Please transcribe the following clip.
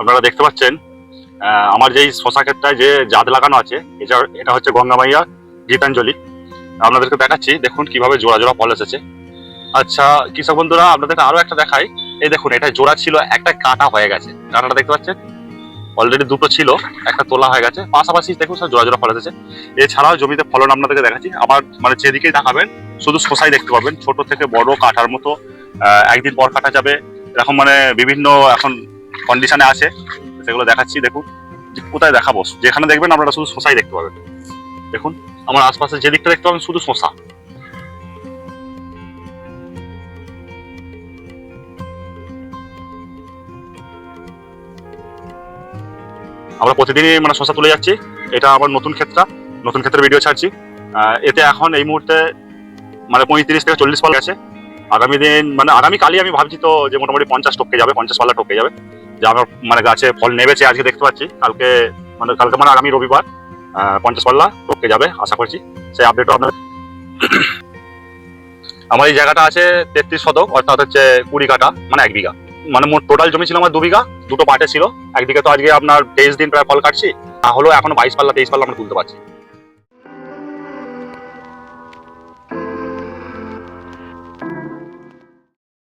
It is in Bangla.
আপনারা দেখতে পাচ্ছেন আমার যেই শশা ক্ষেতটায় যে জাত লাগানো আছে, এটা এটা হচ্ছে গঙ্গামাইয়া গীতাঞ্জলি। আপনাদেরকে দেখাচ্ছি, দেখুন কীভাবে জোড়া জোড়া ফল এসেছে। আচ্ছা কৃষক বন্ধুরা, আপনাদেরকে আরও একটা দেখাই। এই দেখুন এটা জোড়া ছিল, একটা কাটা হয়ে গেছে। কাঁটাটা দেখতে পাচ্ছেন? অলরেডি দুটো ছিল, একটা তোলা হয়ে গেছে। পাশাপাশি দেখুন সব জোড়া জোড়া ফল এসেছে। এছাড়াও জমিতে ফলন আপনাদেরকে দেখাচ্ছি। আমার মানে যেদিকেই দেখাবেন, শুধু শোষাই দেখতে পাবেন। ছোট থেকে বড় কাটার মতো একদিন পর কাটা যাবে। এরকম মানে বিভিন্ন এখন কন্ডিশনে আছে, সেগুলো দেখাচ্ছি, দেখুন। কোথায় দেখাবো? যেখানে দেখবেন আপনারা শুধু শোষাই দেখতে পাবেন। দেখুন, আমার আশপাশে যে দিকটা দেখতে পাবেন শুধু শোষা আমরা প্রতিদিনই মানে শশা তুলে যাচ্ছি। এটা আমার নতুন ক্ষেত্রা নতুন ক্ষেত্রে ভিডিও ছাড়ছি। এতে এখন এই মুহূর্তে মানে পঁয়ত্রিশ থেকে চল্লিশ পাল গেছে। আগামী দিন মানে আগামীকালই আমি ভাবছি তো যে মোটামুটি পঞ্চাশ টপকে যাবে, পঞ্চাশ পাল্লা টপকে যাবে। যে মানে গাছে ফল নেবেছে আজকে দেখতে পাচ্ছি। কালকে মানে কালকে মানে আগামী রবিবার পঞ্চাশ পাল্লা টপকে যাবে, আশা করছি। সেই আপডেটও আপনার আমার এই জায়গাটা আছে তেত্রিশ শতক, অর্থাৎ হচ্ছে কুড়ি কাটা মানে এক বিঘা। মানে মোট টোটাল জমি ছিল আমার দু বিঘা, দুটো পার্টে ছিল। একদিকে তো আজকে আপনার তেইশ দিন প্রায় ফল কাটছি। তাহলেও এখনও বাইশ পাল্লা, তেইশ পাল্লা আমরা তুলতে পারছি।